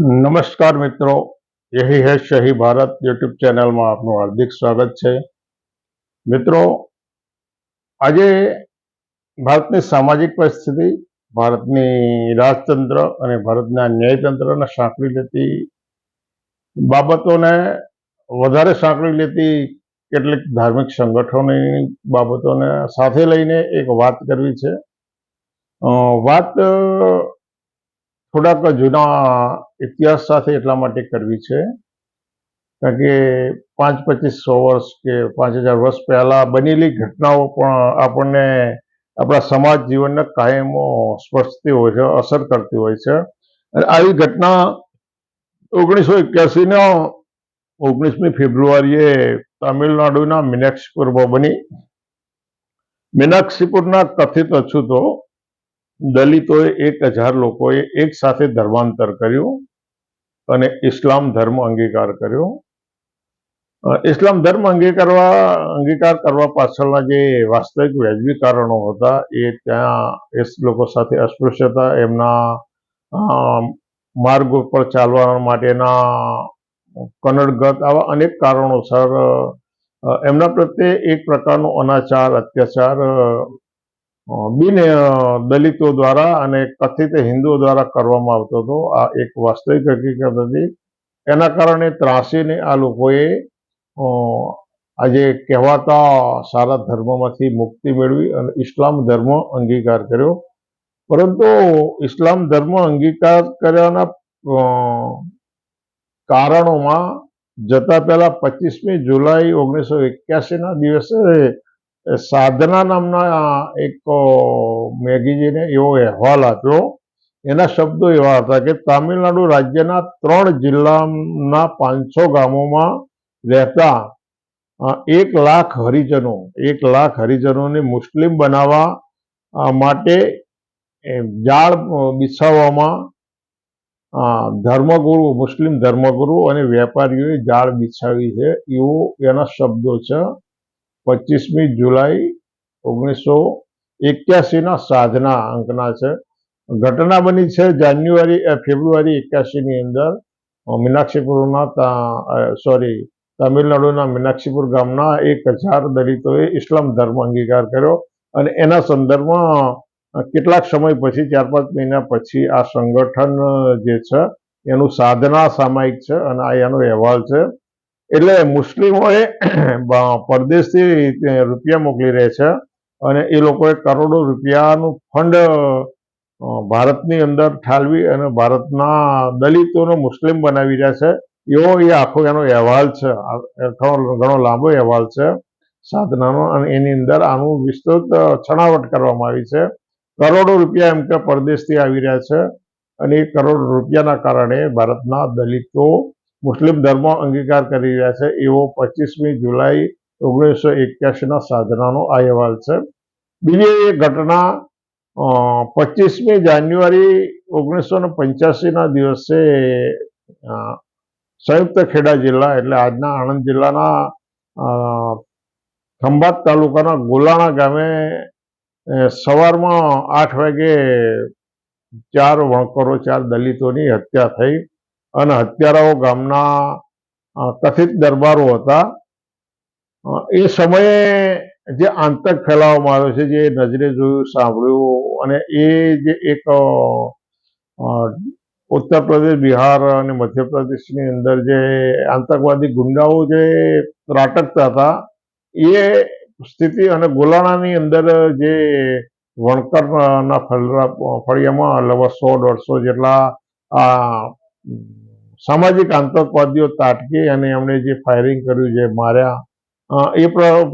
નમસ્કાર મિત્રો. યહી હૈ શહી ભારત યુટ્યુબ ચેનલમાં આપનું હાર્દિક સ્વાગત છે. મિત્રો, આજે ભારતની સામાજિક પરિસ્થિતિ, ભારતની રાજતંત્ર અને ભારતના ન્યાયતંત્રને સાંકળી લેતી બાબતોને વધારે સાંકળી લેતી કેટલીક ધાર્મિક સંગઠનોની બાબતોને સાથે લઈને એક વાત કરવી છે. વાત થોડાક જૂના ઇતિહાસ સાથે એટલા માટે કરવી છે. કારણ કે પાંચ, પચીસ, સો વર્ષ કે પાંચ હજાર વર્ષ પહેલા બનેલી ઘટનાઓ પણ આપણને આપણા સમાજ જીવનને કાયમો સ્પર્શતી હોય છે, અસર કરતી હોય છે. અને આવી ઘટના ઓગણીસો એક્યાસીના ઓગણીસમી ફેબ્રુઆરીએ તામિલનાડુના મીનાક્ષીપુરમાં બની. મીનાક્ષીપુરના કથિત અછૂતો દલિતોએ એક હજાર લોકોએ એક સાથે ધર્માંતર કર્યું. અને ઇસ્લામ ધર્મ અંગીકાર કર્યો. ઇસ્લામ ધર્મ અંગીકારવા, અંગીકાર કરવા પાછળના જે વાસ્તવિક વ્યાજબી કારણો હતા, એ ત્યાં એ લોકો સાથે અસ્પૃશ્યતા એમના માર્ગ ઉપર ચાલવા માટેના કનડગત આવા અનેક કારણોસર એમના પ્રત્યે એક પ્રકારનો અનાચાર, અત્યાચાર બિન દલિતો દ્વારા અને કથિત હિન્દુઓ દ્વારા કરવામાં આવતો હતો. આ એક વાસ્તવિક હકીકત હતી. એના કારણે ત્રાસીને આ લોકોએ આજે કહેવાતા સારા ધર્મમાંથી મુક્તિ મેળવી અને ઇસ્લામ ધર્મ અંગીકાર કર્યો. પરંતુ ઇસ્લામ ધર્મ અંગીકાર કર્યાના કારણોમાં જતા પહેલા પચીસમી જુલાઈ ઓગણીસો એક્યાસીના દિવસે સાધના નામના એક મેગેઝિને એવો અહેવાલ આપ્યો. એના શબ્દો એવા હતા કે તામિલનાડુ રાજ્યના ત્રણ જિલ્લાના પાંચસો ગામોમાં રહેતા એક લાખ હરિજનો, એક લાખ હરિજનોને મુસ્લિમ બનાવવા માટે જાળ બિછાવવામાં ધર્મગુરુ, મુસ્લિમ ધર્મગુરુ અને વેપારીઓએ જાળ બિછાવી છે. એવો એના શબ્દો છે. પચીસમી જુલાઈ ઓગણીસો એક્યાસીના સાધના અંકના છે. ઘટના બની છે જાન્યુઆરી ફેબ્રુઆરી એક્યાસીની અંદર મીનાક્ષીપુરના સોરી, તામિલનાડુના મીનાક્ષીપુર ગામના એક હજાર દલિતોએ ઇસ્લામ ધર્મ અંગીકાર કર્યો અને એના સંદર્ભમાં કેટલાક સમય પછી, ચાર પાંચ મહિના પછી આ સંગઠન, જે છે, એનું સાધના સામાયિક છે અને આ એનો અહેવાલ છે. એટલે મુસ્લિમોએ પરદેશથી રૂપિયા મોકલી રહે છે અને એ લોકોએ કરોડો રૂપિયાનું ફંડ ભારતની અંદર ઠાલવી અને ભારતના દલિતોને મુસ્લિમ બનાવી રહ્યા છે. એવો એ આખો એનો અહેવાલ છે. ઘણો ઘણો લાંબો અહેવાલ છે સાધનાનો અને એની અંદર આનું વિસ્તૃત છણાવટ કરવામાં આવી છે. કરોડો રૂપિયા એમ કે પરદેશથી આવી રહ્યા છે અને એ કરોડ રૂપિયાના કારણે ભારતના દલિતો મુસ્લિમ ધર્મ અંગીકાર કરી રહ્યા છે. એવો પચીસમી જુલાઈ ઓગણીસો એક્યાસીના સાધનાનો આ અહેવાલ છે. બીજી એ ઘટના પચીસમી જાન્યુઆરી ઓગણીસો ને પંચ્યાસીના દિવસે સંયુક્ત ખેડા જિલ્લા એટલે આજના આણંદ જિલ્લાના ખંભાત તાલુકાના ગોલાણા ગામે સવારમાં આઠ વાગે ચાર વણકરો, ચાર દલિતોની હત્યા થઈ. અને હત્યારાઓ ગામના કથિત દરબારો હતા. એ સમયે જે આતંક ફેલાવવામાં આવ્યો છે, જે નજરે જોયું, સાંભળ્યું અને એ જે એક ઉત્તર પ્રદેશ, બિહાર અને મધ્યપ્રદેશની અંદર જે આતંકવાદી ગુંડાઓ જે ત્રાટકતા હતા, એ સ્થિતિ અને ગોલાણાની અંદર જે વણકરના ફળિયામાં લગભગ સો દોઢસો જેટલા, આ સામાજિક આતંકવાદીઓ તાટકી અને એમણે જે ફાયરિંગ કર્યું, જે માર્યા એ પણ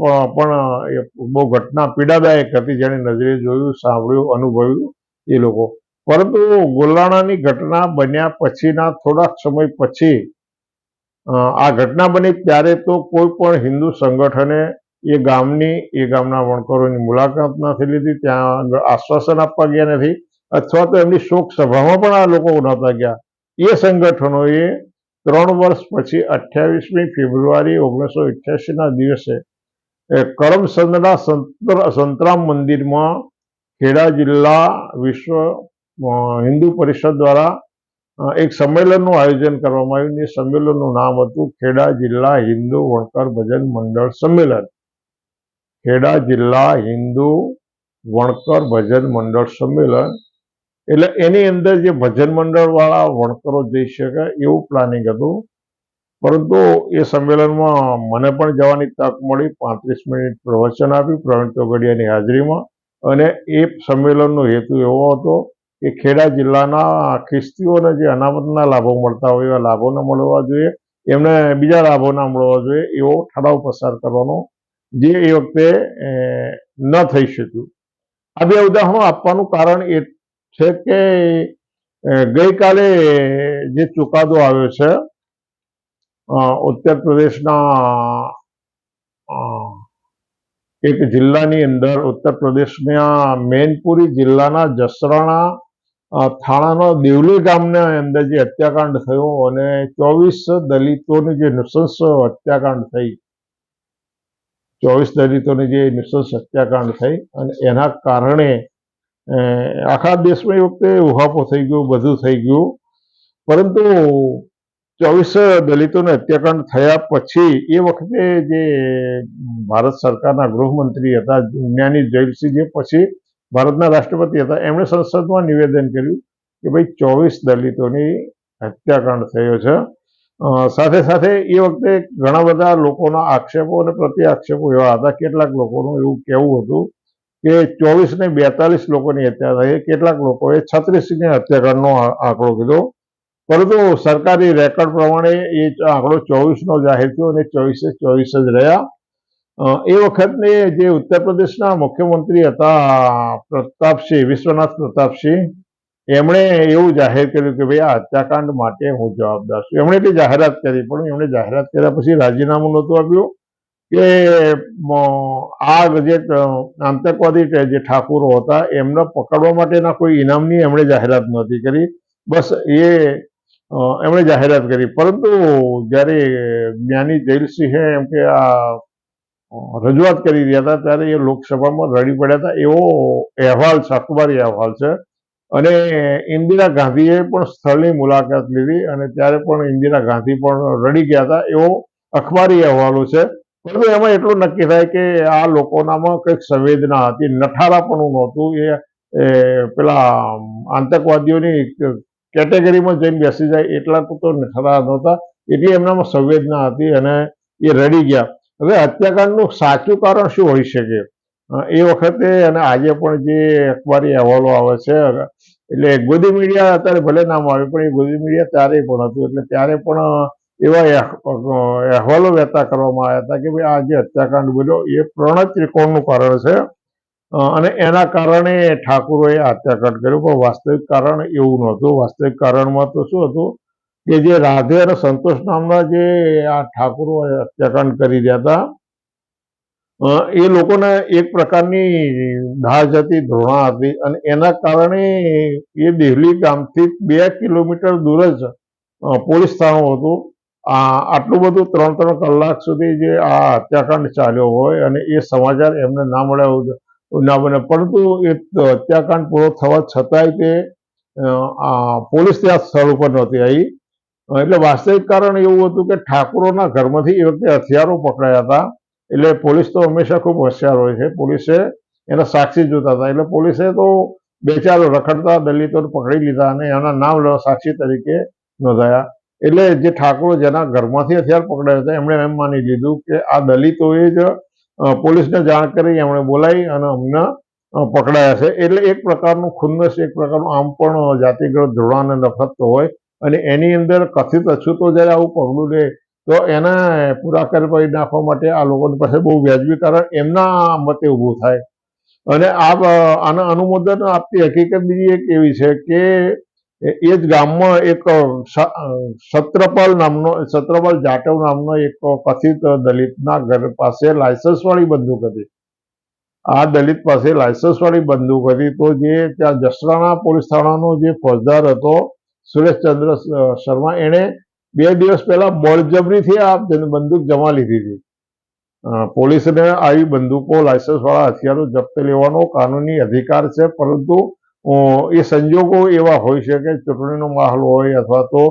બહુ ઘટના પીડાદાયક હતી જેણે નજરે જોયું, સાંભળ્યું, અનુભવ્યું એ લોકો. પરંતુ ગોલાણાની ઘટના બન્યા પછીના થોડાક સમય પછી આ ઘટના બની ત્યારે તો કોઈ પણ હિન્દુ સંગઠને એ ગામની, એ ગામના વણકરોની મુલાકાત નથી લીધી, ત્યાં આશ્વાસન આપવા ગયા નથી, અથવા તો એમની શોક સભામાં પણ આ લોકો નહોતા ગયા. એ સંગઠનોએ ત્રણ વર્ષ પછી અઠ્યાવીસમી ફેબ્રુઆરી ઓગણીસો અઠ્યાસીના દિવસે કરમસંદના સંતર- સંતરામ મંદિરમાં ખેડા જિલ્લા વિશ્વ હિન્દુ પરિષદ દ્વારા એક સંમેલનનું આયોજન કરવામાં આવ્યું. એ સંમેલનનું નામ હતું ખેડા જિલ્લા હિન્દુ વણકર ભજન મંડળ સંમેલન. ખેડા જિલ્લા હિન્દુ વણકર ભજન મંડળ સંમેલન. એટલે એની અંદર જે ભજન મંડળ વાળા વણકરો જઈ શકે એવું પ્લાનિંગ હતું. પરંતુ એ સંમેલનમાં મને પણ જવાની તક મળી. પાંત્રીસ મિનિટ પ્રવચન આપ્યું પ્રવીણ તોગડિયાની હાજરીમાં. અને એ સંમેલનનો હેતુ એવો હતો કે ખેડા જિલ્લાના ખ્રિસ્તીઓને જે અનામતના લાભો મળતા હોય એવા લાભો ન મળવા જોઈએ. એમને બીજા લાભો ના મળવા જોઈએ એવો ઠરાવ પસાર કરવાનો જે એ વખતે ન થઈ શક્યું. આ બે ઉદાહરણો આપવાનું કારણ એ છે કે ગઈકાલે જે ચુકાદો આવ્યો છે ઉત્તર પ્રદેશના એક જિલ્લાની અંદર ઉત્તર પ્રદેશના મેનપુરી જિલ્લાના જસરાણા થાણાના દેવલી ગામના અંદર જે હત્યાકાંડ થયો અને ચોવીસ દલિતોની જે નૃશંસ હત્યાકાંડ થઈ, ચોવીસ દલિતોની જે નૃશંસ હત્યાકાંડ થઈ અને એના કારણે આખા દેશમાં એ વખતે ઉહાપો થઈ ગયો, બધું થઈ ગયું. પરંતુ ચોવીસ દલિતોને હત્યાકાંડ થયા પછી એ વખતે જે ભારત સરકારના ગૃહમંત્રી હતા જ્ઞાની જયસિંહ જે પછી ભારતના રાષ્ટ્રપતિ હતા, એમણે સંસદમાં નિવેદન કર્યું કે ભાઈ ચોવીસ દલિતોની હત્યાકાંડ થયો છે. સાથે સાથે એ વખતે ઘણા બધા લોકોના આક્ષેપો અને પ્રતિ આક્ષેપો એવા હતા. કેટલાક લોકોનું એવું કહેવું હતું કે ચોવીસ ને બેતાલીસ લોકોની હત્યા થઈ. કેટલાક લોકોએ છત્રીસની હત્યાકાંડનો આંકડો કીધો. પરંતુ સરકારી રેકોર્ડ પ્રમાણે એ આંકડો ચોવીસનો જાહેર થયો અને ચોવીસે ચોવીસ જ રહ્યા. એ વખતને જે ઉત્તર પ્રદેશના મુખ્યમંત્રી હતા, પ્રતાપસિંહ, વિશ્વનાથ પ્રતાપસિંહ, એમણે એવું જાહેર કર્યું કે ભાઈ આ હત્યાકાંડ માટે હું જવાબદાર છું. એમણે એટલી જાહેરાત કરી, પણ એમણે જાહેરાત કર્યા પછી રાજીનામું નહોતું આપ્યું. કે આ જે આતંકવાદી જે ઠાકુરો હતા, એમને પકડવા માટેના કોઈ ઇનામની એમણે જાહેરાત નહોતી કરી. બસ એ એમણે જાહેરાત કરી. પરંતુ જ્યારે જ્ઞાની જયલસિંહે એમ કે આ રજૂઆત કરી રહ્યા હતા, ત્યારે એ લોકસભામાં રડી પડ્યા હતા. એવો અહેવાલ છે અખબારી અહેવાલ છે. અને ઇન્દિરા ગાંધીએ પણ સ્થળની મુલાકાત લીધી અને ત્યારે પણ ઇન્દિરા ગાંધી પણ રડી ગયા હતા. એવો અખબારી અહેવાલો છે. પરંતુ એમાં એટલું નક્કી થાય કે આ લોકોનામાં કંઈક સંવેદના હતી, નઠારાપણું નહોતું. એ પેલા આતંકવાદીઓની કેટેગરીમાં જઈને બેસી જાય એટલા તો નઠારા નહોતા. એટલી એમનામાં સંવેદના હતી અને એ રડી ગયા. હવે હત્યાકાંડનું સાચું કારણ શું હોઈ શકે? એ વખતે અને આજે પણ જે અખબારી અહેવાલો આવે છે, એટલે ગોદી મીડિયા અત્યારે ભલે નામ આવે, પણ એ ગોદી મીડિયા ત્યારે પણ હતું. એટલે ત્યારે પણ એવા અહ- અહ- અહેવાલો વહેતા કરવામાં આવ્યા હતા કે ભાઈ આ જે હત્યાકાંડ બન્યો એ પ્રણત ત્રિકોણનું કારણ છે. અને એના કારણે ઠાકુરોએ હત્યાકાંડ કર્યું, પણ વાસ્તવિક કારણ એવું નહોતું. વાસ્તવિક કારણમાં તો શું હતું કે જે રાધે અને સંતોષ નામના જે આ ઠાકુરો હત્યાકાંડ કરી રહ્યા હતા એ લોકોને એક પ્રકારની દાજ હતી ધ્રોણા હતી અને એના કારણે એ દેવલી ગામથી બે કિલોમીટર દૂર જ પોલીસ થાણું હતું. આટલું બધું ત્રણ ત્રણ કલાક સુધી જે આ હત્યાકાંડ ચાલ્યો હોય અને એ સમાચાર એમને ના મળ્યા ના બને. પરંતુ એ હત્યાકાંડ પૂરો થવા છતાંય તે પોલીસ ત્યાં સ્થળ ઉપર નહોતી આવી. એટલે વાસ્તવિક કારણ એવું હતું કે ઠાકોરોના ઘરમાંથી એ વખતે હથિયારો પકડાયા હતા. એટલે પોલીસ તો હંમેશા ખૂબ હોશિયાર હોય છે. પોલીસે એના સાક્ષી જોતા હતા. એટલે પોલીસે તો બે ચાર રખડતા દલિતોને પકડી લીધા અને એના નામ સાક્ષી તરીકે નોંધાયા. એટલે જે ઠાકોરો જેના ઘરમાંથી હથિયાર પકડાયા હતા, એમણે એમ માની લીધું કે આ દલિતોએ જ પોલીસને જાણ કરી, એમણે બોલાવી અને અમને પકડાયા છે. એટલે એક પ્રકારનું ખુન્નસ, એક પ્રકારનું આમ પણ જાતિગત ધૃણા અને હોય અને એની અંદર કથિત અછૂતો જ્યારે આવું પગલું લે, તો એને પૂરા કરી નાખવા માટે આ લોકોની પાસે બહુ વ્યાજબી કારણ એમના મતે ઊભું થાય. અને આ આને અનુમોદન આપતી હકીકત બીજી એક એવી છે કે એ જ ગામમાં એક સત્રપાલ નામનો, સત્રપાલ જાટવ નામનો એક કથિત દલિતના ઘર પાસે લાયસન્સવાળી બંદૂક હતી. આ દલિત પાસે લાયસન્સવાળી બંદૂક હતી તો જે ત્યાં જસરાણા પોલીસ થાણાનો જે ફોજદાર હતો, સુરેશચંદ્ર શર્મા, એણે બે દિવસ પહેલા બળજબરીથી આ બંદૂક જમા લીધી હતી. પોલીસને આવી બંદૂકો લાયસન્સવાળા હથિયારો જપ્ત લેવાનો કાનૂની અધિકાર છે, પરંતુ એ સંજોગો એવા હોઈ શકે ચૂંટણીનો માહોલ હોય અથવા તો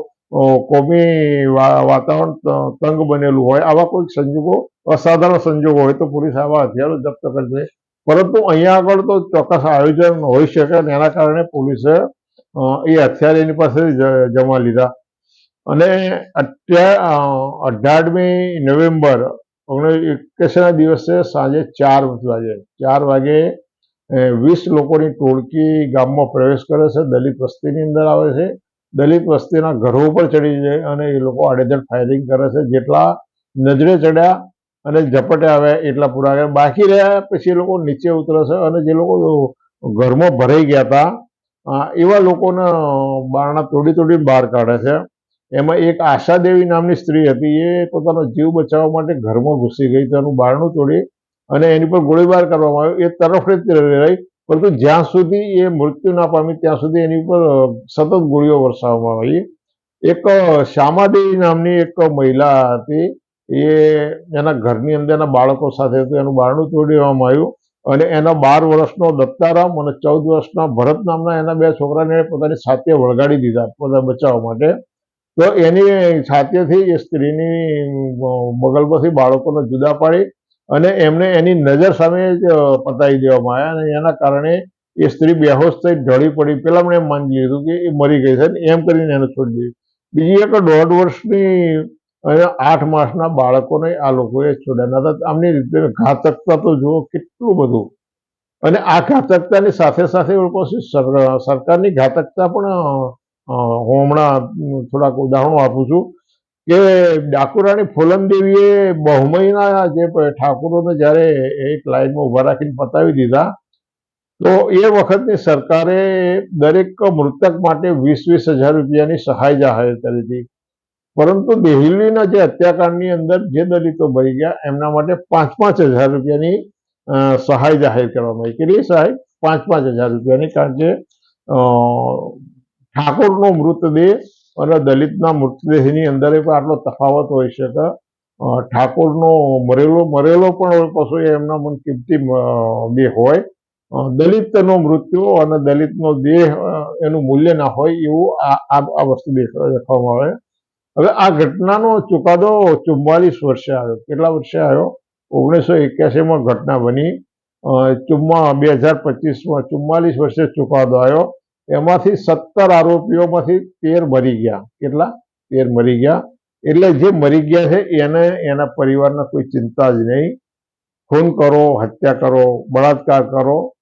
કોમી વાતાવરણ તંગ બનેલું હોય, આવા કોઈ સંજોગો, અસાધારણ સંજોગો હોય તો પોલીસ આવા હથિયારો જપ્ત કરશે. પરંતુ અહીંયા આગળ તો ચોક્કસ આયોજન હોઈ શકે અને એના કારણે પોલીસે એ હથિયાર એની પાસે જમા લીધા. અને અત્યારે અઢારમી નવેમ્બર ઓગણીસ, એક્યાસીના દિવસે સાંજે ચાર વાગે ચાર વાગે વીસ લોકોની ટોળકી ગામમાં પ્રવેશ કરે છે, દલિત વસ્તીની અંદર આવે છે. દલિત વસ્તીના ઘરો ઉપર ચડી જાય અને એ લોકો આડેધડ ફાયરિંગ કરે છે. જેટલા નજરે ચડ્યા અને ઝપટે આવ્યા એટલા પૂરા ગયા બાકી રહ્યા પછી એ લોકો નીચે ઉતરે છે અને જે લોકો ઘરમાં ભરાઈ ગયા હતા એવા લોકોને બારણા તોડી તોડી બહાર કાઢે છે. એમાં એક આશાદેવી નામની સ્ત્રી હતી. એ પોતાનો જીવ બચાવવા માટે ઘરમાં ઘૂસી ગઈ. તેનું બારણું તોડી અને એની પર ગોળીબાર કરવામાં આવ્યો. એ તરફે જ રહી. પરંતુ જ્યાં સુધી એ મૃત્યુ ના પામી ત્યાં સુધી એની ઉપર સતત ગોળીઓ વરસાવવામાં આવી. એક શ્યામાદેવી નામની એક મહિલા હતી. એ એના ઘરની અંદર એના બાળકો સાથે હતું. એનું બારણું તોડી દેવામાં આવ્યું. અને એના બાર વર્ષનો દત્તારામ અને ચૌદ વર્ષના ભરત નામના એના બે છોકરાને પોતાની સાથે વળગાડી દીધા પોતા બચાવવા માટે. તો એની સાથેથી એ સ્ત્રીની અ, પરથી બાળકોને જુદા પાડી અને એમને એની નજર સામે જ પતાવી દેવામાં આવ્યા અને એના કારણે એ સ્ત્રી બેહોશ થઈ ઢળી પડી. પેલા મને એમ માની લીધું કે એ મરી ગઈ છે એમ કરીને એને છોડી દીધું. બીજી એક દોઢ વર્ષની આઠ માસના બાળકોને આ લોકોએ છોડ્યા. નતા આમની રીતે ઘાતકતા તો જુઓ કેટલું બધું. અને આ ઘાતકતાની સાથે સાથે પછી સરકારની ઘાતકતા પણ હું હમણાં થોડાક ઉદાહરણો આપું છું. કે ડાકુરાણી ફૂલનદેવીએ બહુમયના જે ઠાકોરોને જ્યારે એક લાઈનમાં ઊભા રાખીને પતાવી દીધા, તો એ વખતની સરકારે દરેક મૃતક માટે વીસ વીસ હજાર રૂપિયાની સહાય જાહેર કરી હતી. પરંતુ દિલ્હીના જે હત્યાકાંડની અંદર જે દલિતો ભરી ગયા, એમના માટે પાંચ પાંચ હજાર રૂપિયાની સહાય જાહેર કરવામાં આવી. કેટલી સહાય? પાંચ પાંચ હજાર રૂપિયાની. કારણ કે ઠાકોરનો મૃતદેહ અને દલિતના મૃતદેહની અંદર પણ આટલો તફાવત હોઈ શકે ઠાકોરનો મરેલો મરેલો પણ પશુ એમના મન કિંમતી દેહ હોય. દલિતનો મૃત્યુ અને દલિતનો દેહ એનું મૂલ્ય ના હોય એવું આ આ વસ્તુ દેખ- દેખાવામાં આવે. હવે આ ઘટનાનો ચુકાદો ચુમ્માલીસ વર્ષે આવ્યો. કેટલા વર્ષે આવ્યો? ઓગણીસો એક્યાસીમાં ઘટના બની. ચુમ્મા, બે હજાર પચીસમાં ચુમ્માલીસ વર્ષે ચુકાદો આવ્યો. એમાંથી સત્તર આરોપીઓમાંથી તેર મરી ગયા. કેટલા? તેર મરી ગયા. એટલે જે મરી ગયા છે, એને, એના પરિવારને કોઈ ચિંતા જ નહીં. ખૂન કરો, હત્યા કરો, બળાત્કાર કરો.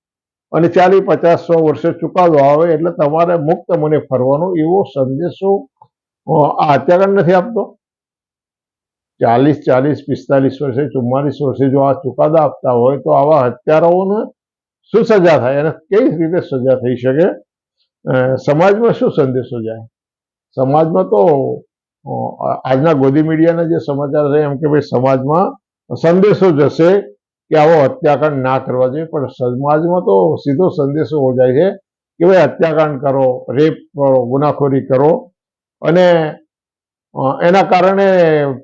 અને ચાલી પચાસ સો વર્ષે ચુકાદો આવે એટલે તમારે મુક્ત મને ફરવાનો એવો સંદેશો આ હત્યાકાંડ નથી આપતો? ચાલીસ ચાલીસ, પિસ્તાલીસ વર્ષે, ચુમ્માલીસ વર્ષે જો આ ચુકાદા આપતા હોય તો આવા હત્યારાઓને શું સજા થાય? એને કઈ રીતે સજા થઈ શકે? સમાજમાં શું સંદેશો જાય? સમાજમાં તો આજના ગોદી મીડિયાના જે સમાચાર છે, એમ કે ભાઈ સમાજમાં સંદેશો જશે કે આવો હત્યાકાંડ ના કરવા જોઈએ, પણ સમાજમાં તો સીધો સંદેશો જાય છે કે ભાઈ હત્યાકાંડ કરો, રેપ કરો, ગુનાખોરી કરો. અને એના કારણે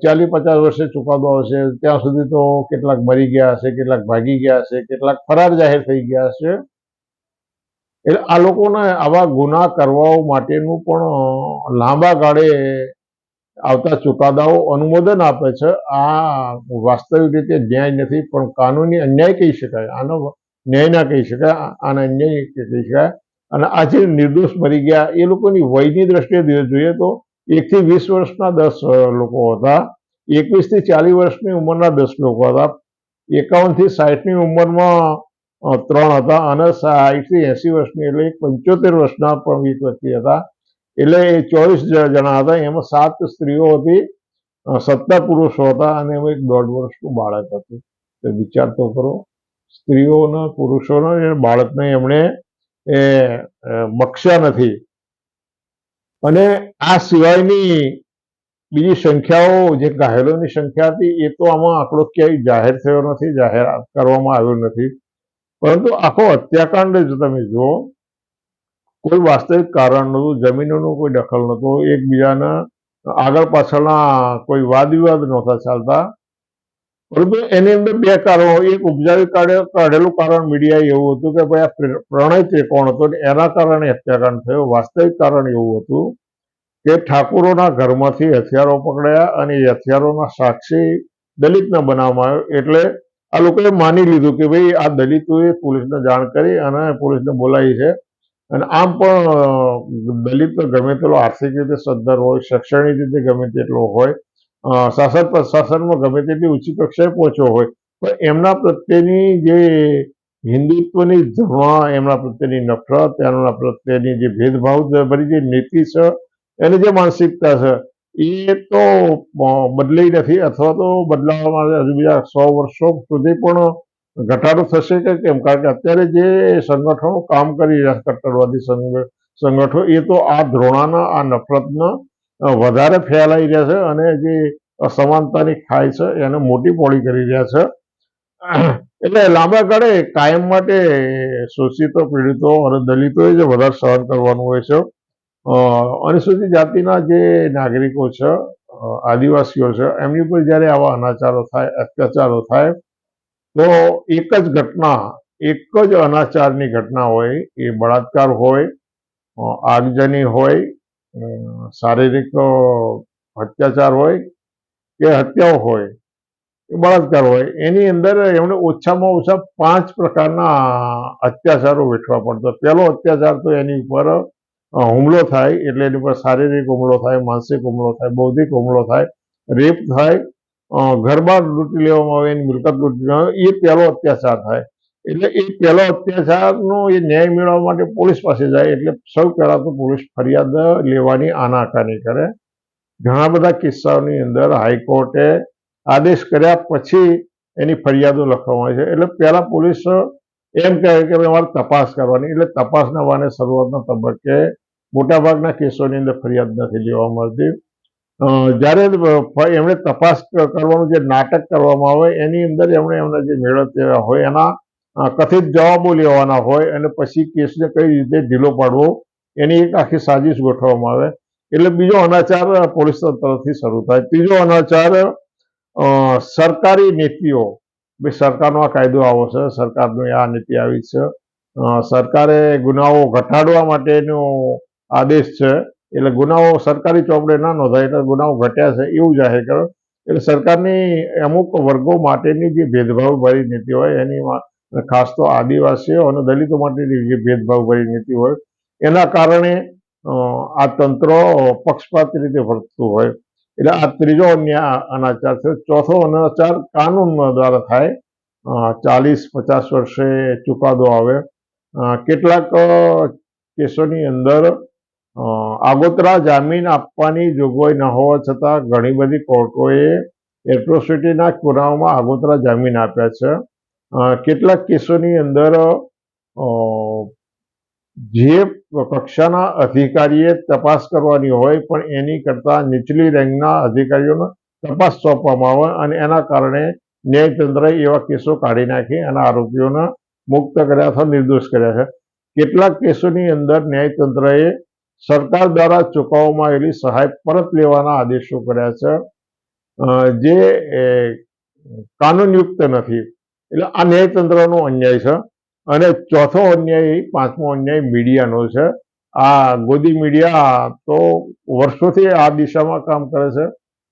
ચાલીસ પચાસ વર્ષે ચુકાદો આવશે, ત્યાં સુધી તો કેટલાક મરી ગયા હશે, કેટલાક ભાગી ગયા હશે, કેટલાક ફરાર જાહેર થઈ ગયા હશે. એટલે આ લોકોને આવા ગુના કરવા માટેનું પણ લાંબા ગાળે આવતા ચુકાદાઓ અનુમોદન આપે છે. આ વાસ્તવિક રીતે ન્યાય નથી, પણ કાનૂની અન્યાય કહી શકાય. આનો ન્યાય ના કહી શકાય આને અન્યાય કહી શકાય. અને આજે નિર્દોષ મરી ગયા, એ લોકોની વયની દ્રષ્ટિએ જોઈએ તો એકથી વીસ વર્ષના દસ લોકો હતા. એકવીસથી ચાલીસ વર્ષની ઉંમરના દસ લોકો હતા. એકાવનથી સાઠની ઉંમરમાં ત્રણ હતા. અને સાઠથી એંસી વર્ષની એટલે પંચોતેર વર્ષના પણ વીસ વ્યક્તિ હતા. એટલે એ ચોવીસ જણા હતા. એમાં સાત સ્ત્રીઓ હતી. સત્તર પુરુષો હતા અને એમાં એક દોઢ વર્ષનું બાળક હતું. તો વિચાર તો કરો. સ્ત્રીઓના, પુરુષોના બાળકને એમણે એ બક્ષ્યા નથી. અને આ સિવાયની બીજી સંખ્યાઓ જે ઘાયલોની સંખ્યા હતી, એ તો આમાં આંકડો ક્યાંય જાહેર થયો નથી, જાહેર કરવામાં આવ્યો નથી. પરંતુ આખો હત્યાકાંડ જ તમે જુઓ, કોઈ વાસ્તવિક કારણ નહોતું, જમીનોનું કોઈ દખલ નહોતું, એકબીજાના આગળ પાછળના કોઈ વાદ વિવાદ નહોતા ચાલતા. પરંતુ એની અંદર બે કારણો. એક ઉપજાવી કાઢે- કાઢેલું કારણ મીડિયા એવું હતું કે ભાઈ આ પ્ર- પ્રણય ત્રિકોણ હતો એના કારણે હત્યાકાંડ થયો. વાસ્તવિક કારણ એવું હતું કે ઠાકુરોના ઘરમાંથી હથિયારો પકડાયા અને એ હથિયારોના સાક્ષી દલિતને બનાવવામાં આવ્યો. એટલે આ લોકોએ માની લીધું કે ભાઈ આ દલિતોએ પોલીસને જાણ કરી અને પોલીસને બોલાવી છે. અને આમ પણ દલિત ગમે તેટલો આર્થિક રીતે સદ્ધર હોય, શૈક્ષણિક રીતે ગમે તેટલો હોય શાસન પ્રશાસનમાં ગમે તેટલી ઊંચી કક્ષાએ પહોંચ્યો હોય, પણ એમના પ્રત્યેની જે હિન્દુત્વની ધ્રુવા એમના પ્રત્યેની નફરત, એમના પ્રત્યેની જે ભેદભાવ ભરી જે નીતિ છે, એની જે માનસિકતા છે એ તો બદલાઈ નથી અથવા તો બદલાવા માટે હજુ બીજા સો વર્ષો સુધી પણ ઘટાડો થશે કે કેમ? કારણ કે અત્યારે જે સંગઠનો કામ કરી રહ્યા કટ્ટરવાદી સંગ- સંગઠનો એ તો આ ધ્રોણાના, આ નફરતના વધારે ફેલાઈ રહ્યા છે અને જે અસમાનતાની ખાઈ છે એને મોટી પોળી કરી રહ્યા છે. એટલે લાંબા ગાળે કાયમ માટે શોષિતો, પીડિતો અને દલિતોએ જે વધારે સહન કરવાનું હોય છે. અનુસૂચિત જાતિના જે નાગરિકો છે આદિવાસીઓ છે, એમની ઉપર જ્યારે આવા અનાચારો થાય, અત્યાચારો થાય, તો એક જ ઘટના, એક જ અનાચારની ઘટના હોય, એ બળાત્કાર હોય આગજની હોય શારીરિક અત્યાચાર હોય, કે હત્યાઓ હોય કે બળાત્કાર હોય. એની અંદર એમણે ઓછામાં ઓછા પાંચ પ્રકારના અત્યાચારો વેઠવા પડતા. પહેલો અત્યાચાર તો એની ઉપર હુમલો થાય એટલે એની પર શારીરિક હુમલો થાય, માનસિક હુમલો થાય, બૌદ્ધિક હુમલો થાય, રેપ થાય ઘરમાં લૂંટી લેવામાં આવે, એની મિલકત લૂંટી લેવામાં એ પહેલો અત્યાચાર થાય. એટલે એ પહેલો અત્યાચારનો એ ન્યાય મેળવવા માટે પોલીસ પાસે જાય, એટલે સૌ પહેલા તો પોલીસ ફરિયાદ લેવાની આનાકાની કરે. ઘણા બધા કિસ્સાઓની અંદર હાઈકોર્ટે આદેશ કર્યા પછી એની ફરિયાદો લખવામાં આવે છે. એટલે પહેલાં પોલીસ એમ કહે કે અમારે તપાસ કરવાની. એટલે તપાસના વાને શરૂઆતના તબક્કે મોટાભાગના કેસોની અંદર ફરિયાદ નથી લેવામાં આવતી જ્યારે એમણે તપાસ કરવાનું જે નાટક કરવામાં આવે, એની અંદર એમણે એમના જે મેળવ્યા હોય, એના કથિત જવાબો લેવાના હોય, અને પછી કેસને કઈ રીતે ઢીલો પાડવો, એની એક આખી સાજિશ ગોઠવવામાં આવે. એટલે બીજો અનાચાર પોલીસ તરફથી શરૂ થાય. ત્રીજો અનાચાર સરકારી નીતિઓ. ભાઈ, સરકારનો આ કાયદો આવો છે. સરકારની આ નીતિ આવી છે. સરકારે ગુનાઓ ઘટાડવા માટેનો આદેશ છે. એટલે ગુનાઓ સરકારી ચોપડે ના નોંધાય, એટલે ગુનાઓ ઘટ્યા છે, એવું જાહેર કરો એટલે સરકારની અમુક વર્ગો માટેની જે ભેદભાવ ભરી નીતિ હોય, એની ખાસ તો આદિવાસીઓ અને દલિતો માટેની જે ભેદભાવ ભરી નીતિ હોય, એના કારણે આ તંત્ર પક્ષપાત રીતે વર્તતું હોય. એટલે આ ત્રીજો અન્ય અનાચાર છે. ચોથો અનાચાર કાનૂન દ્વારા થાય. ચાલીસ પચાસ વર્ષે ચુકાદો આવે. કેટલાક કેસોની અંદર આગોતરા જામીન આપવાની જોગવાઈ ન હોવા છતાં ઘણી બધી કોર્ટોએ એટ્રોસિટીના પુરાવામાં આગોતરા જામીન આપ્યા છે. કેટલાક કેસોની અંદર જે કક્ષાના અધિકારીએ તપાસ કરવાની હોય પણ એની કરતાં નીચલી રેન્કના અધિકારીઓને તપાસ સોંપવામાં આવે અને એના કારણે ન્યાયતંત્રએ એવા કેસો કાઢી નાખી અને આરોપીઓને મુક્ત કર્યા અથવા નિર્દોષ કર્યા છે. કેટલાક કેસોની અંદર ન્યાયતંત્રએ સરકાર દ્વારા ચૂકવવામાં આવેલી સહાય પરત લેવાના આદેશો કર્યા છે. જે કાનૂનયુક્ત નથી. એટલે આ ન્યાયતંત્રનો અન્યાય છે. અને ચોથો અન્યાય, પાંચમો અન્યાય મીડિયાનો છે. આ ગોદી મીડિયા તો વર્ષોથી આ દિશામાં કામ કરે છે.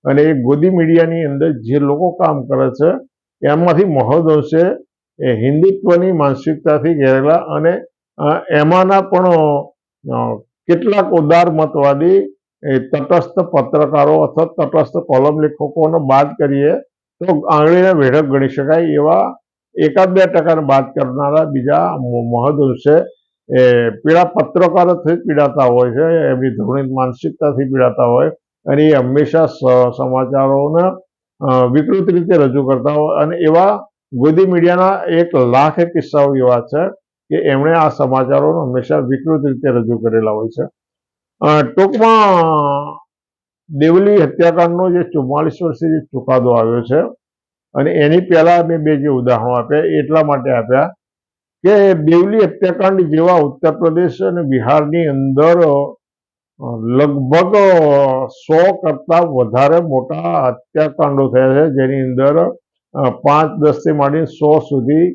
અને એ ગોદી મીડિયાની અંદર જે લોકો કામ કરે છે, એમાંથી મહદઅંશે એ હિન્દુત્વની માનસિકતાથી ઘેરેલા અને એમાંના પણ કેટલાક ઉદાર મતવાદી તટસ્થ પત્રકારો અથવા તટસ્થ કોલમ લેખકોને બાદ કરીએ તો આંગળીને વેઢક ગણી શકાય એવા એકાદ બે ટકાને બાદ કરનારા બીજા મહદઅંશે એ પીડા પત્રકારોથી પીડાતા હોય છે, એમની ધોરણિત માનસિકતાથી પીડાતા હોય અને એ હંમેશા સમાચારોને વિકૃત રીતે રજૂ કરતા હોય અને એવા ગોદી મીડિયાના એક લાખ કિસ્સાઓ એવા છે કે એમણે આ સમાચારોને હંમેશા વિકૃત રીતે રજૂ કરેલા હોય છે. ટૂંકમાં દેવલી હત્યાકાંડનો જે ચુમ્માલીસ વર્ષે જે ચુકાદો આવ્યો છે, અને એની પહેલા મેં બે જે ઉદાહરણો આપ્યા, એટલા માટે આપ્યા કે દેવલી હત્યાકાંડ જેવા ઉત્તર પ્રદેશ અને બિહારની અંદર લગભગ સો કરતા વધારે મોટા હત્યાકાંડો થયા છે, જેની અંદર પાંચ દસથી માંડીને સો સુધી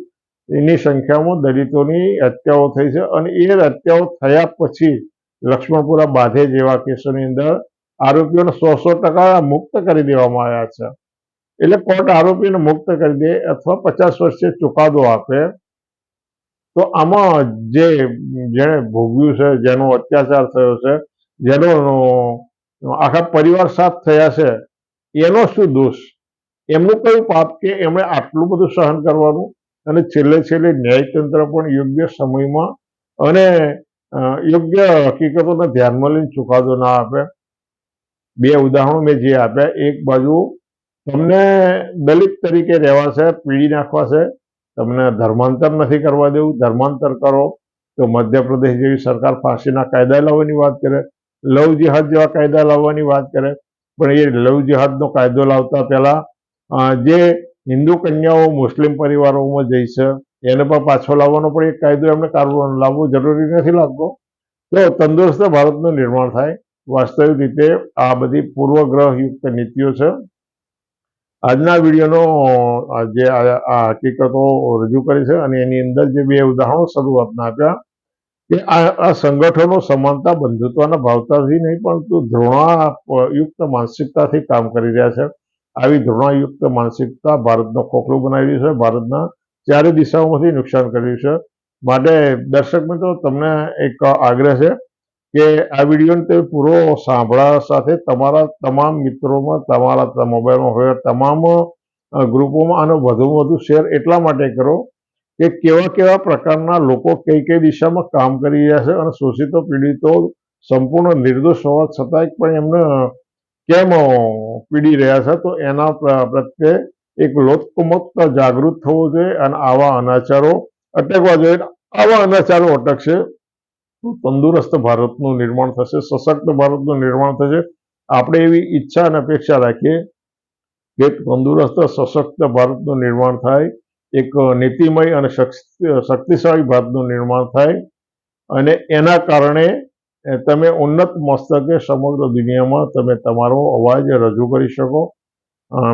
એની સંખ્યામાં દલિતોની હત્યાઓ થઈ છે અને એ હત્યાઓ થયા પછી લક્ષ્મણપુરા બાધે જેવા કેસોની અંદર આરોપીઓને સો સો ટકા મુક્ત કરી દેવામાં આવ્યા છે. એટલે કોર્ટ આરોપીને મુક્ત કરી દે અથવા પચાસ વર્ષે ચુકાદો આપે. તો આમાં જે જેણે ભોગવ્યું છે, જેનો અત્યાચાર થયો છે, જેનો આખા પરિવાર સાથ થયા છે, એનો શું દોષ? એમનું કયું પાપ કે એમણે આટલું બધું સહન કરવાનું? અને છેલ્લે છેલ્લે ન્યાયતંત્ર પણ યોગ્ય સમયમાં અને યોગ્ય હકીકતોને ધ્યાનમાં લઈને ચુકાદો ના આપે. બે ઉદાહરણો મેં જે આપ્યા, એક બાજુ તમને દલિત તરીકે રહેવા છે પીડી નાખવા છે તમને ધર્માંતર નથી કરવા દેવું, ધર્માંતર કરો, તો મધ્યપ્રદેશ જેવી સરકાર ફાંસીના કાયદા લાવવાની વાત કરે, લવ જિહાદ જેવા કાયદા લાવવાની વાત કરે, પણ એ લવ જિહાદનો કાયદો લાવતા પહેલા જે હિન્દુ કન્યાઓ મુસ્લિમ પરિવારોમાં જઈ છે, એને પણ પાછો લાવવાનો પણ એક કાયદો એમને કાઢવો લાવવો જરૂરી નથી લાગતો. તો તંદુરસ્ત ભારતનું નિર્માણ થાય. વાસ્તવિક રીતે આ બધી પૂર્વગ્રહયુક્ત નીતિઓ છે. આજના વિડીયોનો જે આ હકીકતો રજૂ કરી છે અને એની અંદર જે બે ઉદાહરણો શરૂઆતના આપ્યા કે આ આ સંગઠનો સમાનતા, બંધુત્વના ભાવતાથી નહીં, પરંતુ ધૃણાયુક્ત માનસિકતાથી કામ કરી રહ્યા છે. આવી ધૃણાયુક્ત માનસિકતા ભારતનો ખોખલો બનાવી છે, ભારતના ચારે દિશાઓમાંથી નુકસાન કર્યું છે. માટે દર્શક મિત્રો, તમને એક આગ્રહ છે કે આ વિડીયોને તમે પૂરો સાંભળવા સાથે તમારા તમામ મિત્રોમાં, તમારા મોબાઈલમાં હોય, તમામ ગ્રુપોમાં આનો વધુમાં વધુ શેર એટલા માટે કરો કે કેવા કેવા પ્રકારના લોકો કઈ કઈ દિશામાં કામ કરી રહ્યા છે અને શોષિતો, પીડિતો, સંપૂર્ણ નિર્દોષ હોવા છતાંય પણ એમને કેમ પીડી રહ્યા છે? તો એના પ્રત્યે એક લોકોમત જાગૃત થવું જોઈએ અને આવા અનાચારો અટકવા જોઈએ. આવા અનાચારો અટકશે તો તંદુરસ્ત ભારતનું નિર્માણ થશે, સશક્ત ભારતનું નિર્માણ થશે. આપણે એવી ઈચ્છા અને અપેક્ષા રાખીએ કે તંદુરસ્ત, સશક્ત ભારતનું નિર્માણ થાય, એક નીતિમય અને શક્તિશાળી ભારતનું નિર્માણ થાય અને એના કારણે તમે ઉન્નત મસ્તકે સમગ્ર દુનિયામાં તમે તમારો અવાજ રજૂ કરી શકો.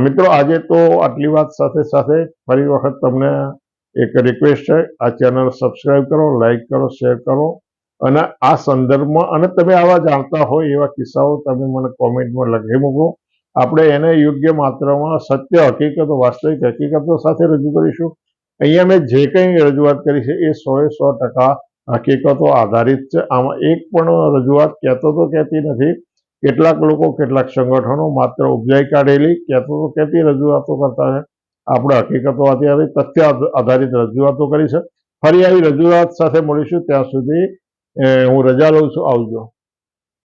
મિત્રો, આજે તો આટલી વાત સાથે સાથે ફરી વખત તમને એક રિક્વેસ્ટ છે. આ ચેનલ સબસ્ક્રાઈબ કરો લાઈક કરો શેર કરો. અને આ સંદર્ભમાં, અને તમે આવા જાણતા હોય એવા કિસ્સાઓ તમે મને કોમેન્ટમાં લખી મૂકો. આપણે એને યોગ્ય માત્રામાં સત્ય, હકીકતો, વાસ્તવિક હકીકતો સાથે રજૂ કરીશું. અહીંયા મેં જે કંઈ રજૂઆત કરી છે એ સો એ સો ટકા હકીકતો આધારિત છે. આમાં એક પણ રજૂઆત કહેતો તો કહેતી નથી. કેટલાક લોકો કેટલાક સંગઠનો માત્ર ઉપજાઈ કાઢેલી કહેતો તો કહેતી રજૂઆતો કરતા છે. આપણે હકીકતો અત્યારે તથ્ય આધારિત રજૂઆતો કરી છે. ફરી આવી રજૂઆત સાથે મળીશું. ત્યાં સુધી હું રજા લઉં છું. આવજો.